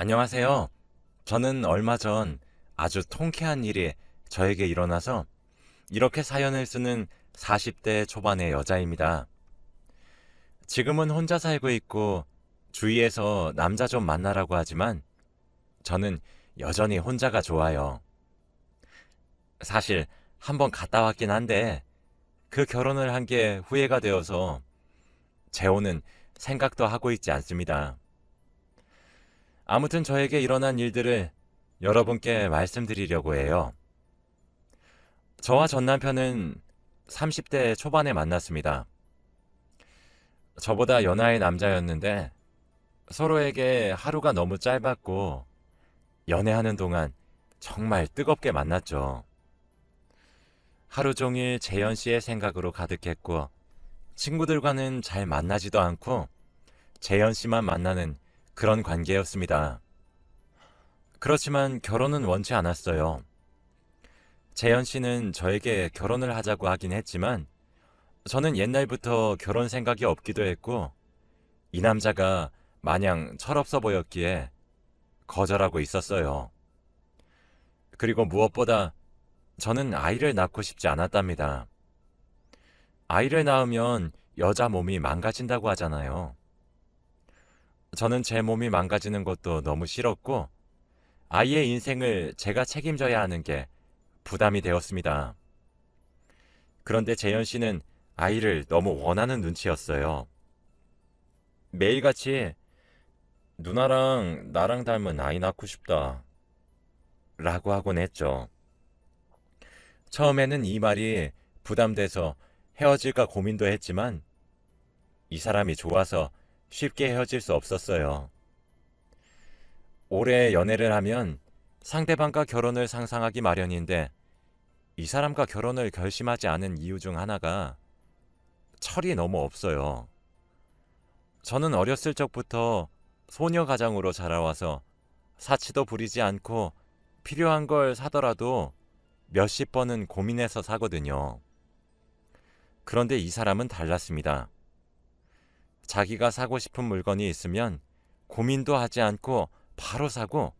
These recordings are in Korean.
안녕하세요. 저는 얼마 전 아주 통쾌한 일이 저에게 일어나서 이렇게 사연을 쓰는 40대 초반의 여자입니다. 지금은 혼자 살고 있고 주위에서 남자 좀 만나라고 하지만 저는 여전히 혼자가 좋아요. 사실 한번 갔다 왔긴 한데 그 결혼을 한 게 후회가 되어서 재혼은 생각도 하고 있지 않습니다. 아무튼 저에게 일어난 일들을 여러분께 말씀드리려고 해요. 저와 전 남편은 30대 초반에 만났습니다. 저보다 연하의 남자였는데 서로에게 하루가 너무 짧았고 연애하는 동안 정말 뜨겁게 만났죠. 하루 종일 재현 씨의 생각으로 가득했고 친구들과는 잘 만나지도 않고 재현 씨만 만나는 그런 관계였습니다. 그렇지만 결혼은 원치 않았어요. 재현 씨는 저에게 결혼을 하자고 하긴 했지만 저는 옛날부터 결혼 생각이 없기도 했고 이 남자가 마냥 철없어 보였기에 거절하고 있었어요. 그리고 무엇보다 저는 아이를 낳고 싶지 않았답니다. 아이를 낳으면 여자 몸이 망가진다고 하잖아요. 저는 제 몸이 망가지는 것도 너무 싫었고 아이의 인생을 제가 책임져야 하는 게 부담이 되었습니다. 그런데 재현 씨는 아이를 너무 원하는 눈치였어요. 매일같이 누나랑 나랑 닮은 아이 낳고 싶다. 라고 하곤 했죠. 처음에는 이 말이 부담돼서 헤어질까 고민도 했지만 이 사람이 좋아서 쉽게 헤어질 수 없었어요. 오래 연애를 하면 상대방과 결혼을 상상하기 마련인데 이 사람과 결혼을 결심하지 않은 이유 중 하나가 철이 너무 없어요. 저는 어렸을 적부터 소녀 가장으로 자라와서 사치도 부리지 않고 필요한 걸 사더라도 몇십 번은 고민해서 사거든요. 그런데 이 사람은 달랐습니다. 자기가 사고 싶은 물건이 있으면 고민도 하지 않고 바로 사고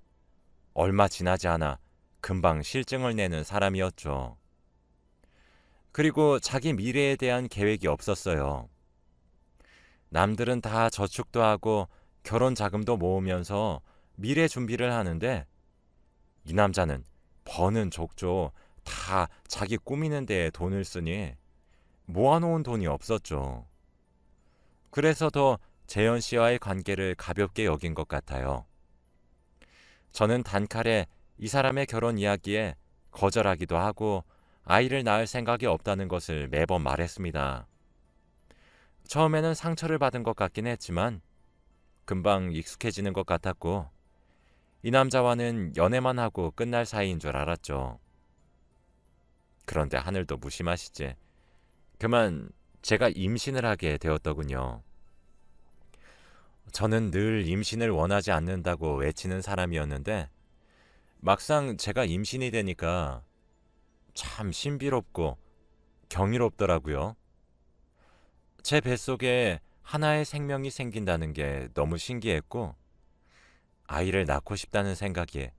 얼마 지나지 않아 금방 실증을 내는 사람이었죠. 그리고 자기 미래에 대한 계획이 없었어요. 남들은 다 저축도 하고 결혼 자금도 모으면서 미래 준비를 하는데 이 남자는 버는 족족 다 자기 꾸미는 데에 돈을 쓰니 모아놓은 돈이 없었죠. 그래서 더 재현 씨와의 관계를 가볍게 여긴 것 같아요. 저는 단칼에 이 사람의 결혼 이야기에 거절하기도 하고 아이를 낳을 생각이 없다는 것을 매번 말했습니다. 처음에는 상처를 받은 것 같긴 했지만 금방 익숙해지는 것 같았고 이 남자와는 연애만 하고 끝날 사이인 줄 알았죠. 그런데 하늘도 무심하시지. 그만 제가 임신을 하게 되었더군요. 저는 늘 임신을 원하지 않는다고 외치는 사람이었는데 막상 제가 임신이 되니까 참 신비롭고 경이롭더라고요. 제 뱃속에 하나의 생명이 생긴다는 게 너무 신기했고 아이를 낳고 싶다는 생각이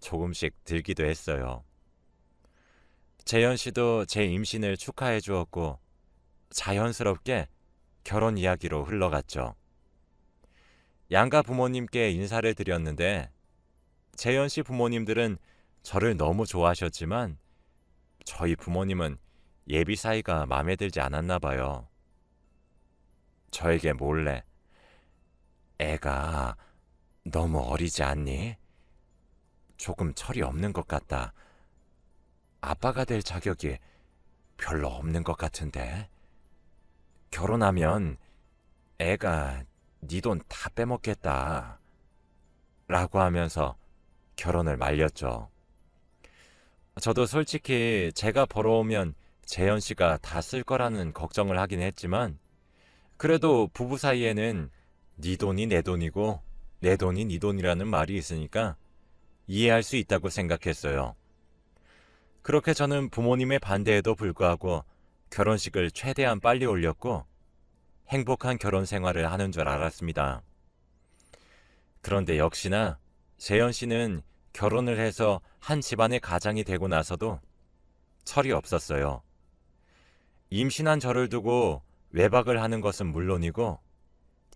조금씩 들기도 했어요. 재현 씨도 제 임신을 축하해 주었고 자연스럽게 결혼 이야기로 흘러갔죠. 양가 부모님께 인사를 드렸는데 재현 씨 부모님들은 저를 너무 좋아하셨지만 저희 부모님은 예비 사이가 마음에 들지 않았나 봐요. 저에게 몰래 애가 너무 어리지 않니? 조금 철이 없는 것 같다. 아빠가 될 자격이 별로 없는 것 같은데. 결혼하면 애가 네 돈 다 빼먹겠다. 라고 하면서 결혼을 말렸죠. 저도 솔직히 제가 벌어오면 재현 씨가 다 쓸 거라는 걱정을 하긴 했지만 그래도 부부 사이에는 네 돈이 내 돈이고 내 돈이 네 돈이라는 말이 있으니까 이해할 수 있다고 생각했어요. 그렇게 저는 부모님의 반대에도 불구하고 결혼식을 최대한 빨리 올렸고 행복한 결혼 생활을 하는 줄 알았습니다. 그런데 역시나 재현 씨는 결혼을 해서 한 집안의 가장이 되고 나서도 철이 없었어요. 임신한 저를 두고 외박을 하는 것은 물론이고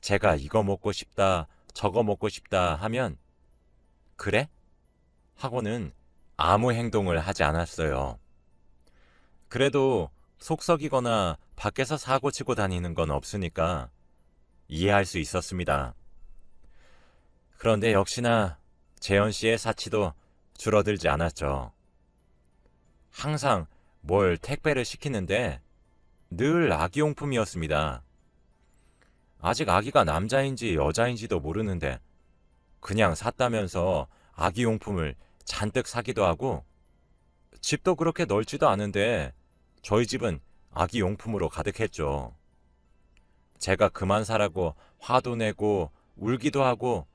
제가 이거 먹고 싶다, 저거 먹고 싶다 하면 그래? 하고는 아무 행동을 하지 않았어요. 그래도 속썩이거나 밖에서 사고 치고 다니는 건 없으니까 이해할 수 있었습니다. 그런데 역시나 재현 씨의 사치도 줄어들지 않았죠. 항상 뭘 택배를 시키는데 늘 아기용품이었습니다. 아직 아기가 남자인지 여자인지도 모르는데 그냥 샀다면서 아기용품을 잔뜩 사기도 하고 집도 그렇게 넓지도 않은데 저희 집은 아기 용품으로 가득했죠. 제가 그만 사라고 화도 내고 울기도 하고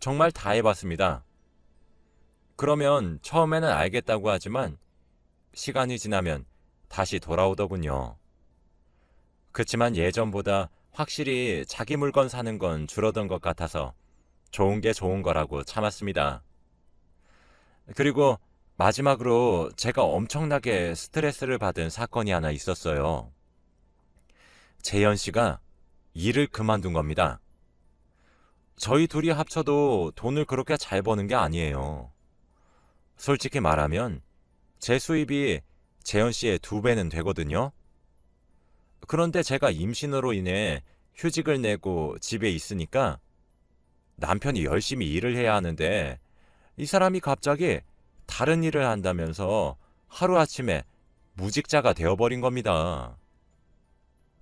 정말 다 해봤습니다. 그러면 처음에는 알겠다고 하지만 시간이 지나면 다시 돌아오더군요. 그치만 예전보다 확실히 자기 물건 사는 건 줄어든 것 같아서 좋은 게 좋은 거라고 참았습니다. 그리고 마지막으로 제가 엄청나게 스트레스를 받은 사건이 하나 있었어요. 재현 씨가 일을 그만둔 겁니다. 저희 둘이 합쳐도 돈을 그렇게 잘 버는 게 아니에요. 솔직히 말하면 제 수입이 재현 씨의 두 배는 되거든요. 그런데 제가 임신으로 인해 휴직을 내고 집에 있으니까 남편이 열심히 일을 해야 하는데 이 사람이 갑자기 다른 일을 한다면서 하루아침에 무직자가 되어버린 겁니다.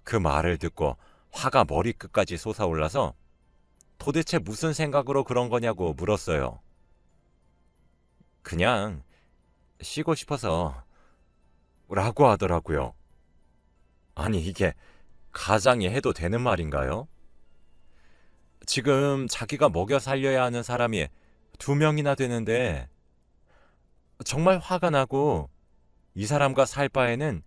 그 말을 듣고 화가 머리끝까지 솟아올라서 도대체 무슨 생각으로 그런 거냐고 물었어요. 그냥 쉬고 싶어서 라고 하더라고요. 아니, 이게 가장이 해도 되는 말인가요? 지금 자기가 먹여 살려야 하는 사람이 두 명이나 되는데 정말 화가 나고 이 사람과 살 바에는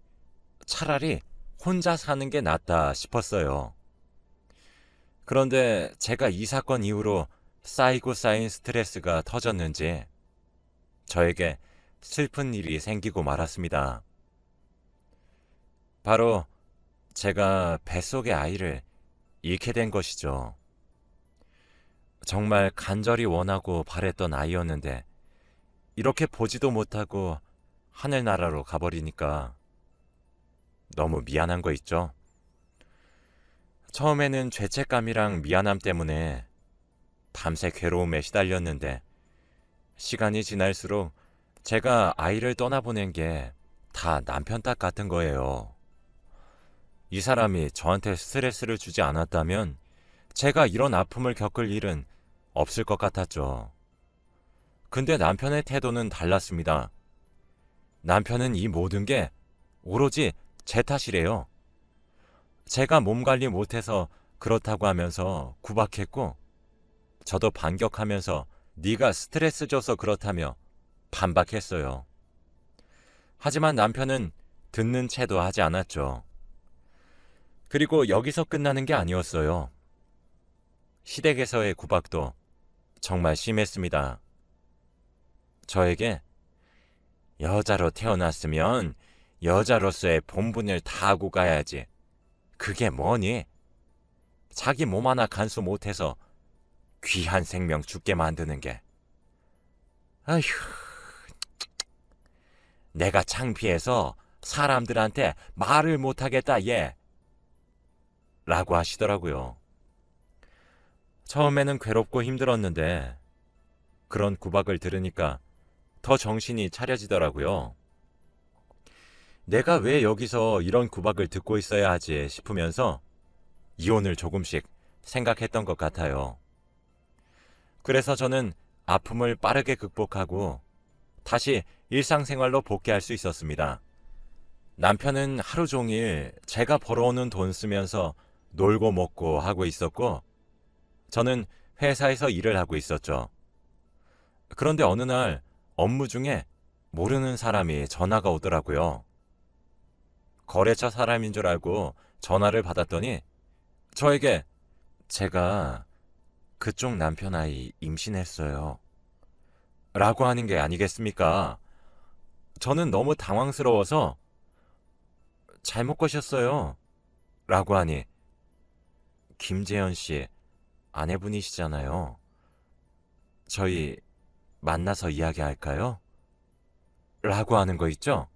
차라리 혼자 사는 게 낫다 싶었어요. 그런데 제가 이 사건 이후로 쌓이고 쌓인 스트레스가 터졌는지 저에게 슬픈 일이 생기고 말았습니다. 바로 제가 뱃속의 아이를 잃게 된 것이죠. 정말 간절히 원하고 바랬던 아이였는데 이렇게 보지도 못하고 하늘나라로 가버리니까 너무 미안한 거 있죠? 처음에는 죄책감이랑 미안함 때문에 밤새 괴로움에 시달렸는데 시간이 지날수록 제가 아이를 떠나보낸 게 다 남편 탓 같은 거예요. 이 사람이 저한테 스트레스를 주지 않았다면 제가 이런 아픔을 겪을 일은 없을 것 같았죠. 근데 남편의 태도는 달랐습니다. 남편은 이 모든 게 오로지 제 탓이래요. 제가 몸 관리 못해서 그렇다고 하면서 구박했고, 저도 반격하면서 네가 스트레스 줘서 그렇다며 반박했어요. 하지만 남편은 듣는 채도 하지 않았죠. 그리고 여기서 끝나는 게 아니었어요. 시댁에서의 구박도 정말 심했습니다. 저에게 여자로 태어났으면 여자로서의 본분을 다하고 가야지. 그게 뭐니? 자기 몸 하나 간수 못해서 귀한 생명 죽게 만드는 게. 아휴, 내가 창피해서 사람들한테 말을 못하겠다, 얘. 라고 하시더라고요. 처음에는 괴롭고 힘들었는데, 그런 구박을 들으니까 더 정신이 차려지더라고요. 내가 왜 여기서 이런 구박을 듣고 있어야 하지 싶으면서 이혼을 조금씩 생각했던 것 같아요. 그래서 저는 아픔을 빠르게 극복하고 다시 일상생활로 복귀할 수 있었습니다. 남편은 하루 종일 제가 벌어오는 돈 쓰면서 놀고 먹고 하고 있었고, 저는 회사에서 일을 하고 있었죠. 그런데 어느 날 업무 중에 모르는 사람이 전화가 오더라고요. 거래처 사람인 줄 알고 전화를 받았더니 저에게 제가 그쪽 남편 아이 임신했어요. 라고 하는 게 아니겠습니까? 저는 너무 당황스러워서 잘못 거셨어요. 라고 하니 김재현 씨 아내분이시잖아요. 저희 만나서 이야기할까요? 라고 하는 거 있죠?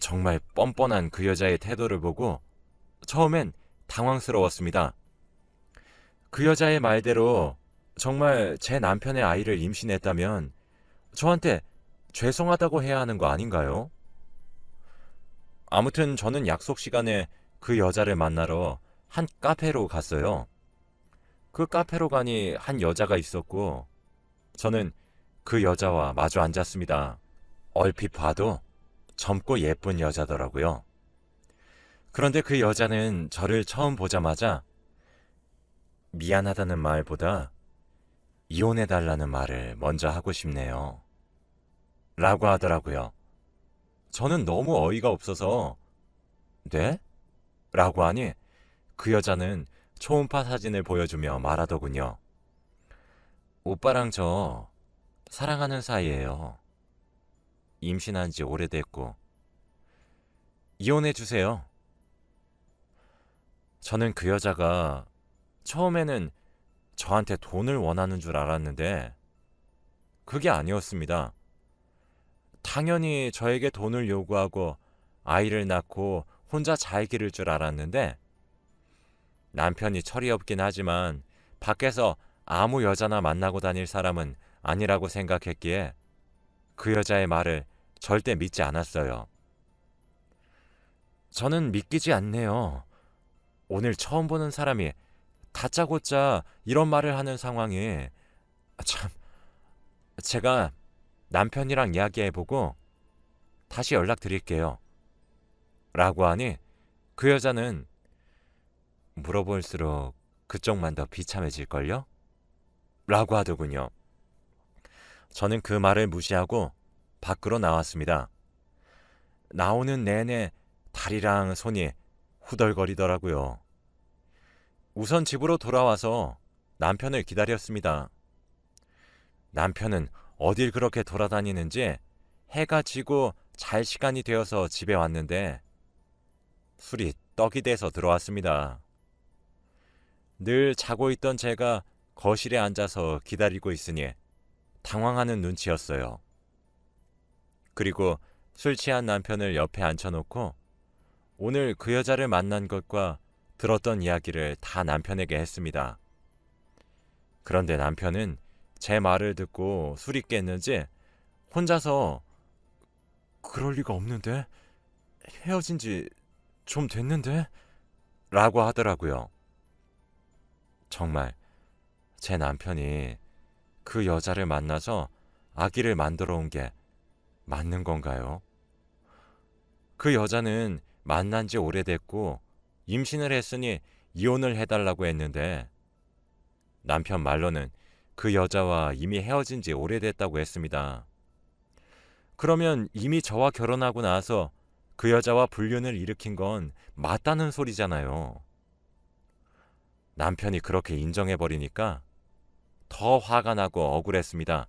정말 뻔뻔한 그 여자의 태도를 보고 처음엔 당황스러웠습니다. 그 여자의 말대로 정말 제 남편의 아이를 임신했다면 저한테 죄송하다고 해야 하는 거 아닌가요? 아무튼 저는 약속 시간에 그 여자를 만나러 한 카페로 갔어요. 그 카페로 가니 한 여자가 있었고 저는 그 여자와 마주 앉았습니다. 얼핏 봐도 젊고 예쁜 여자더라고요. 그런데 그 여자는 저를 처음 보자마자 미안하다는 말보다 이혼해달라는 말을 먼저 하고 싶네요. 라고 하더라고요. 저는 너무 어이가 없어서, 네? 라고 하니 그 여자는 초음파 사진을 보여주며 말하더군요. 오빠랑 저 사랑하는 사이예요. 임신한 지 오래됐고. 이혼해 주세요. 저는 그 여자가 처음에는 저한테 돈을 원하는 줄 알았는데 그게 아니었습니다. 당연히 저에게 돈을 요구하고 아이를 낳고 혼자 잘 기를 줄 알았는데 남편이 철이 없긴 하지만 밖에서 아무 여자나 만나고 다닐 사람은 아니라고 생각했기에 그 여자의 말을 절대 믿지 않았어요. 저는 믿기지 않네요. 오늘 처음 보는 사람이 다짜고짜 이런 말을 하는 상황에 참 제가 남편이랑 이야기해보고 다시 연락드릴게요. 라고 하니 그 여자는 물어볼수록 그쪽만 더 비참해질걸요? 라고 하더군요. 저는 그 말을 무시하고 밖으로 나왔습니다. 나오는 내내 다리랑 손이 후덜거리더라고요. 우선 집으로 돌아와서 남편을 기다렸습니다. 남편은 어딜 그렇게 돌아다니는지 해가 지고 잘 시간이 되어서 집에 왔는데 술이 떡이 돼서 들어왔습니다. 늘 자고 있던 제가 거실에 앉아서 기다리고 있으니 당황하는 눈치였어요. 그리고 술 취한 남편을 옆에 앉혀놓고 오늘 그 여자를 만난 것과 들었던 이야기를 다 남편에게 했습니다. 그런데 남편은 제 말을 듣고 술이 깼는지 혼자서 그럴 리가 없는데 헤어진 지 좀 됐는데 라고 하더라고요. 정말 제 남편이 그 여자를 만나서 아기를 만들어 온 게 맞는 건가요? 그 여자는 만난 지 오래됐고 임신을 했으니 이혼을 해달라고 했는데 남편 말로는 그 여자와 이미 헤어진 지 오래됐다고 했습니다. 그러면 이미 저와 결혼하고 나서 그 여자와 불륜을 일으킨 건 맞다는 소리잖아요. 남편이 그렇게 인정해버리니까 더 화가 나고 억울했습니다.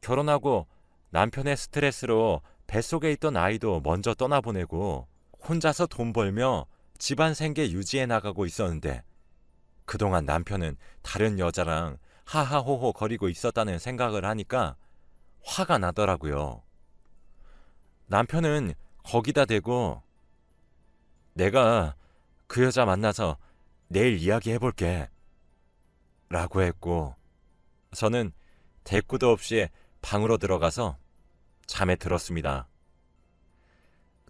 결혼하고 남편의 스트레스로 뱃속에 있던 아이도 먼저 떠나보내고 혼자서 돈 벌며 집안 생계 유지해 나가고 있었는데 그동안 남편은 다른 여자랑 하하호호 거리고 있었다는 생각을 하니까 화가 나더라고요. 남편은 거기다 대고 내가 그 여자 만나서 내일 이야기해 볼게. 라고 했고 저는 대꾸도 없이 방으로 들어가서 잠에 들었습니다.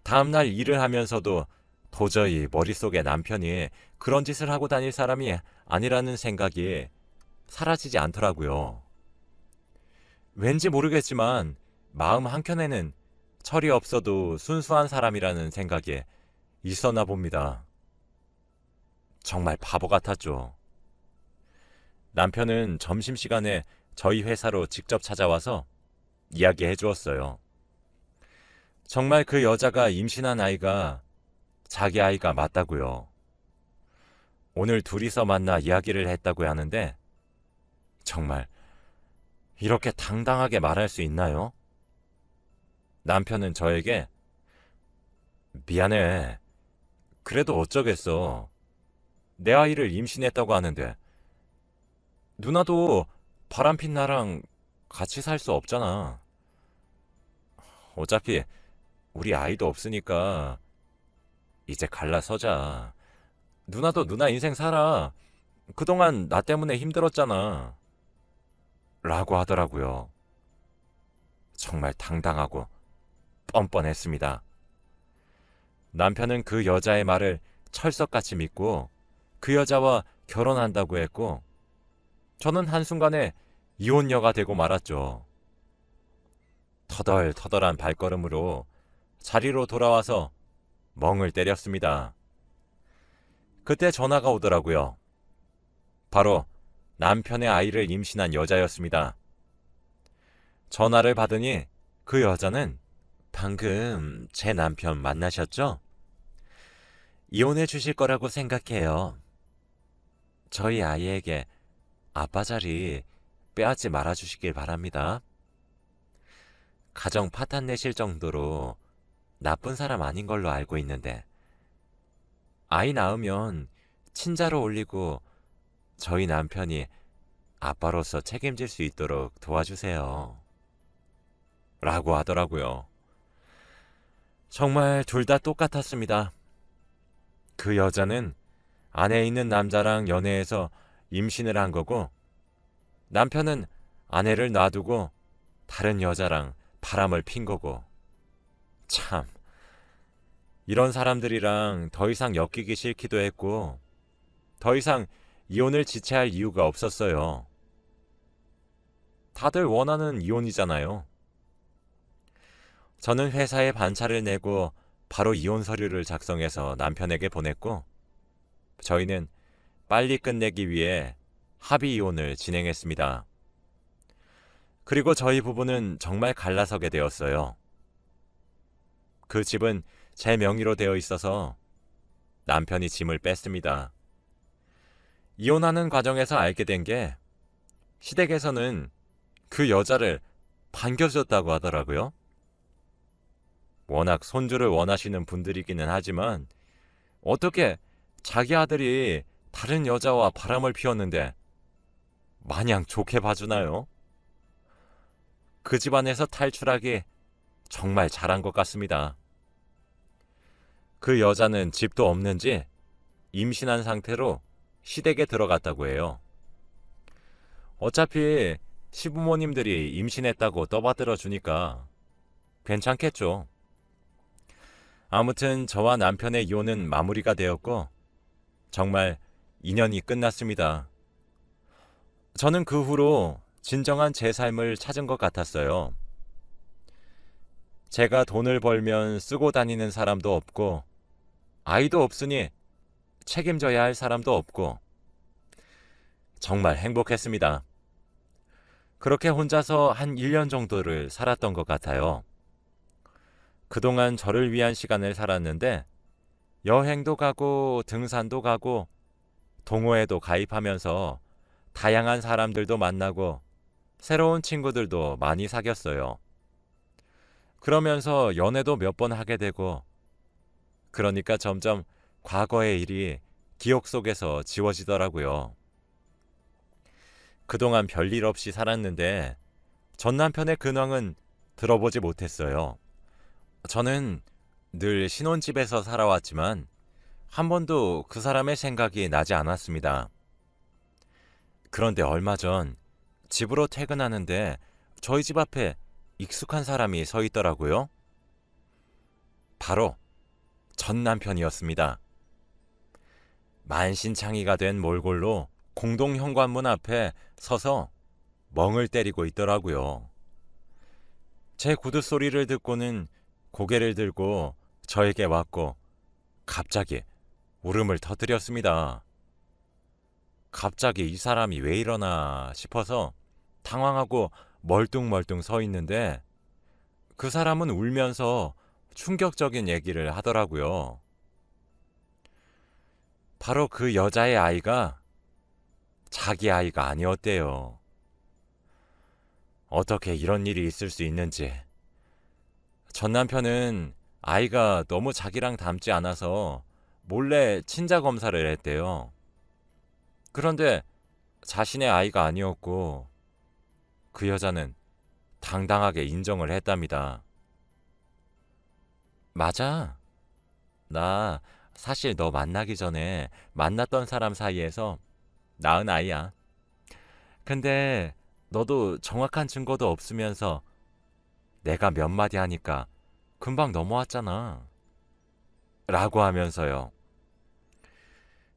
다음날 일을 하면서도 도저히 머릿속에 남편이 그런 짓을 하고 다닐 사람이 아니라는 생각이 사라지지 않더라고요. 왠지 모르겠지만 마음 한켠에는 철이 없어도 순수한 사람이라는 생각이 있었나 봅니다. 정말 바보 같았죠. 남편은 점심시간에 저희 회사로 직접 찾아와서 이야기해 주었어요. 정말 그 여자가 임신한 아이가 자기 아이가 맞다고요. 오늘 둘이서 만나 이야기를 했다고 하는데 정말 이렇게 당당하게 말할 수 있나요? 남편은 저에게 미안해. 그래도 어쩌겠어. 내 아이를 임신했다고 하는데 누나도 바람핀 나랑 같이 살 수 없잖아. 어차피 우리 아이도 없으니까 이제 갈라서자. 누나도 누나 인생 살아. 그동안 나 때문에 힘들었잖아. 라고 하더라고요. 정말 당당하고 뻔뻔했습니다. 남편은 그 여자의 말을 철석같이 믿고 그 여자와 결혼한다고 했고 저는 한순간에 이혼녀가 되고 말았죠. 터덜터덜한 발걸음으로 자리로 돌아와서 멍을 때렸습니다. 그때 전화가 오더라고요. 바로 남편의 아이를 임신한 여자였습니다. 전화를 받으니 그 여자는 방금 제 남편 만나셨죠? 이혼해 주실 거라고 생각해요. 저희 아이에게 아빠 자리 빼앗지 말아 주시길 바랍니다. 가정 파탄 내실 정도로 나쁜 사람 아닌 걸로 알고 있는데 아이 낳으면 친자로 올리고 저희 남편이 아빠로서 책임질 수 있도록 도와주세요. 라고 하더라고요. 정말 둘 다 똑같았습니다. 그 여자는 아내 있는 남자랑 연애해서 임신을 한 거고 남편은 아내를 놔두고 다른 여자랑 바람을 핀 거고 참 이런 사람들이랑 더 이상 엮이기 싫기도 했고 더 이상 이혼을 지체할 이유가 없었어요. 다들 원하는 이혼이잖아요. 저는 회사에 반차를 내고 바로 이혼 서류를 작성해서 남편에게 보냈고 저희는 빨리 끝내기 위해 합의 이혼을 진행했습니다. 그리고 저희 부부는 정말 갈라서게 되었어요. 그 집은 제 명의로 되어 있어서 남편이 짐을 뺐습니다. 이혼하는 과정에서 알게 된 게 시댁에서는 그 여자를 반겨줬다고 하더라고요. 워낙 손주를 원하시는 분들이기는 하지만 어떻게 자기 아들이 다른 여자와 바람을 피웠는데 마냥 좋게 봐주나요? 그 집안에서 탈출하기 정말 잘한 것 같습니다. 그 여자는 집도 없는지 임신한 상태로 시댁에 들어갔다고 해요. 어차피 시부모님들이 임신했다고 떠받들어 주니까 괜찮겠죠. 아무튼 저와 남편의 이혼은 마무리가 되었고 정말 인연이 끝났습니다. 저는 그 후로 진정한 제 삶을 찾은 것 같았어요. 제가 돈을 벌면 쓰고 다니는 사람도 없고 아이도 없으니 책임져야 할 사람도 없고 정말 행복했습니다. 그렇게 혼자서 한 1년 정도를 살았던 것 같아요. 그동안 저를 위한 시간을 살았는데 여행도 가고 등산도 가고 동호회도 가입하면서 다양한 사람들도 만나고 새로운 친구들도 많이 사귀었어요. 그러면서 연애도 몇 번 하게 되고 그러니까 점점 과거의 일이 기억 속에서 지워지더라고요. 그동안 별일 없이 살았는데 전 남편의 근황은 들어보지 못했어요. 저는 늘 신혼집에서 살아왔지만 한 번도 그 사람의 생각이 나지 않았습니다. 그런데 얼마 전 집으로 퇴근하는데 저희 집 앞에 익숙한 사람이 서 있더라고요. 바로 전 남편이었습니다. 만신창이가 된 몰골로 공동 현관문 앞에 서서 멍을 때리고 있더라고요. 제 구두 소리를 듣고는 고개를 들고 저에게 왔고 갑자기 울음을 터뜨렸습니다. 갑자기 이 사람이 왜 이러나 싶어서 당황하고 멀뚱멀뚱 서 있는데 그 사람은 울면서 충격적인 얘기를 하더라고요. 바로 그 여자의 아이가 자기 아이가 아니었대요. 어떻게 이런 일이 있을 수 있는지. 전 남편은 아이가 너무 자기랑 닮지 않아서 몰래 친자 검사를 했대요. 그런데 자신의 아이가 아니었고 그 여자는 당당하게 인정을 했답니다. 맞아. 나 사실 너 만나기 전에 만났던 사람 사이에서 낳은 아이야. 근데 너도 정확한 증거도 없으면서 내가 몇 마디 하니까 금방 넘어왔잖아. 라고 하면서요.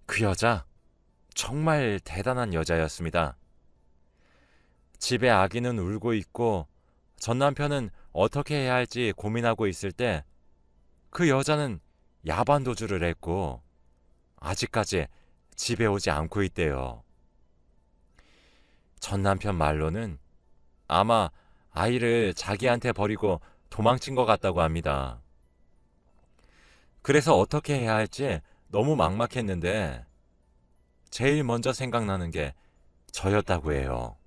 그 여자 정말 대단한 여자였습니다. 집에 아기는 울고 있고 전 남편은 어떻게 해야 할지 고민하고 있을 때 그 여자는 야반 도주를 했고 아직까지 집에 오지 않고 있대요. 전 남편 말로는 아마 아이를 자기한테 버리고 도망친 것 같다고 합니다. 그래서 어떻게 해야 할지 너무 막막했는데 제일 먼저 생각나는 게 저였다고 해요.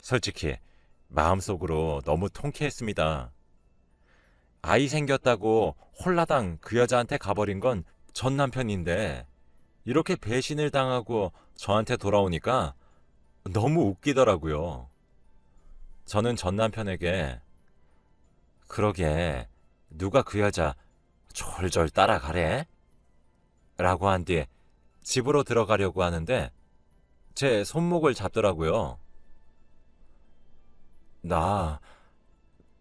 솔직히 마음속으로 너무 통쾌했습니다. 아이 생겼다고 홀라당 그 여자한테 가버린 건 전 남편인데 이렇게 배신을 당하고 저한테 돌아오니까 너무 웃기더라고요. 저는 전 남편에게 그러게 누가 그 여자 졸졸 따라가래? 라고 한뒤 집으로 들어가려고 하는데 제 손목을 잡더라고요. 나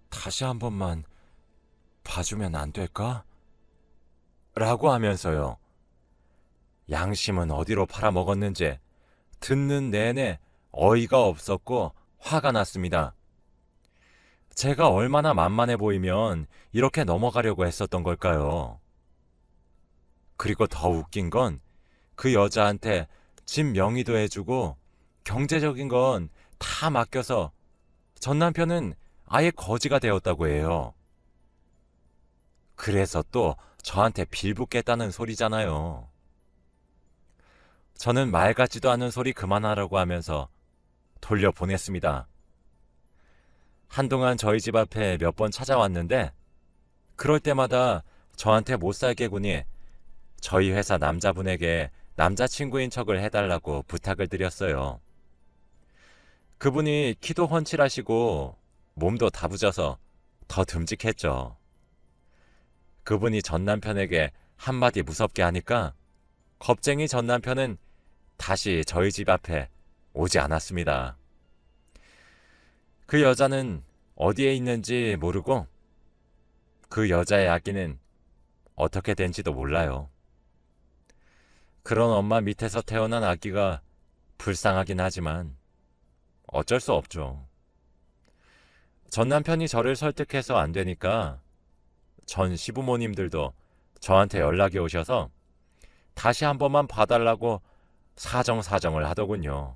다시 한 번만 봐주면 안 될까? 라고 하면서요. 양심은 어디로 팔아먹었는지 듣는 내내 어이가 없었고 화가 났습니다. 제가 얼마나 만만해 보이면 이렇게 넘어가려고 했었던 걸까요? 그리고 더 웃긴 건 그 여자한테 집 명의도 해주고 경제적인 건 다 맡겨서 전 남편은 아예 거지가 되었다고 해요. 그래서 또 저한테 빌붙겠다는 소리잖아요. 저는 말 같지도 않은 소리 그만하라고 하면서 돌려보냈습니다. 한동안 저희 집 앞에 몇 번 찾아왔는데 그럴 때마다 저한테 못 살게 군이 저희 회사 남자분에게 남자친구인 척을 해달라고 부탁을 드렸어요. 그분이 키도 훤칠하시고 몸도 다부져서 더 듬직했죠. 그분이 전 남편에게 한마디 무섭게 하니까 겁쟁이 전 남편은 다시 저희 집 앞에 오지 않았습니다. 그 여자는 어디에 있는지 모르고 그 여자의 아기는 어떻게 된지도 몰라요. 그런 엄마 밑에서 태어난 아기가 불쌍하긴 하지만 어쩔 수 없죠. 전 남편이 저를 설득해서 안 되니까 전 시부모님들도 저한테 연락이 오셔서 다시 한 번만 봐달라고 사정사정을 하더군요.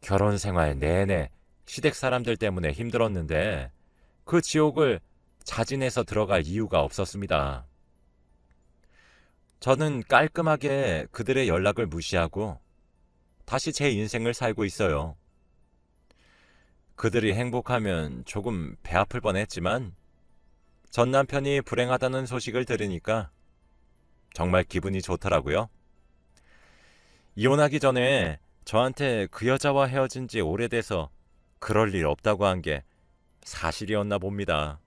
결혼 생활 내내 시댁 사람들 때문에 힘들었는데 그 지옥을 자진해서 들어갈 이유가 없었습니다. 저는 깔끔하게 그들의 연락을 무시하고 다시 제 인생을 살고 있어요. 그들이 행복하면 조금 배 아플 뻔했지만 전 남편이 불행하다는 소식을 들으니까 정말 기분이 좋더라고요. 이혼하기 전에 저한테 그 여자와 헤어진 지 오래돼서 그럴 일 없다고 한 게 사실이었나 봅니다.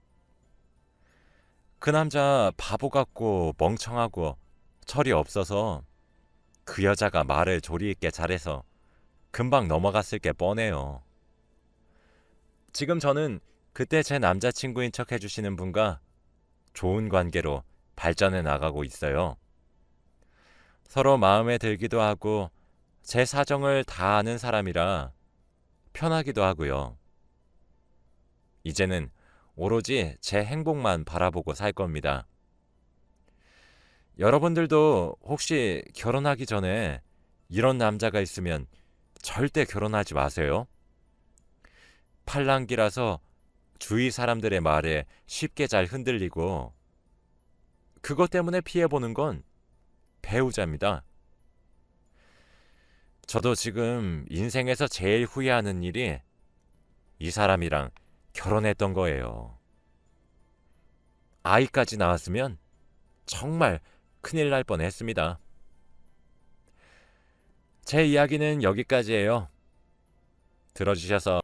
그 남자 바보 같고 멍청하고 철이 없어서 그 여자가 말을 조리 있게 잘해서 금방 넘어갔을 게 뻔해요. 지금 저는 그때 제 남자친구인 척 해주시는 분과 좋은 관계로 발전해 나가고 있어요. 서로 마음에 들기도 하고 제 사정을 다 아는 사람이라 편하기도 하고요. 이제는 오로지 제 행복만 바라보고 살 겁니다. 여러분들도 혹시 결혼하기 전에 이런 남자가 있으면 절대 결혼하지 마세요. 팔랑기라서 주위 사람들의 말에 쉽게 잘 흔들리고 그것 때문에 피해보는 건 배우자입니다. 저도 지금 인생에서 제일 후회하는 일이 이 사람이랑 결혼했던 거예요. 아이까지 낳았으면 정말 큰일 날 뻔 했습니다. 제 이야기는 여기까지예요. 들어주셔서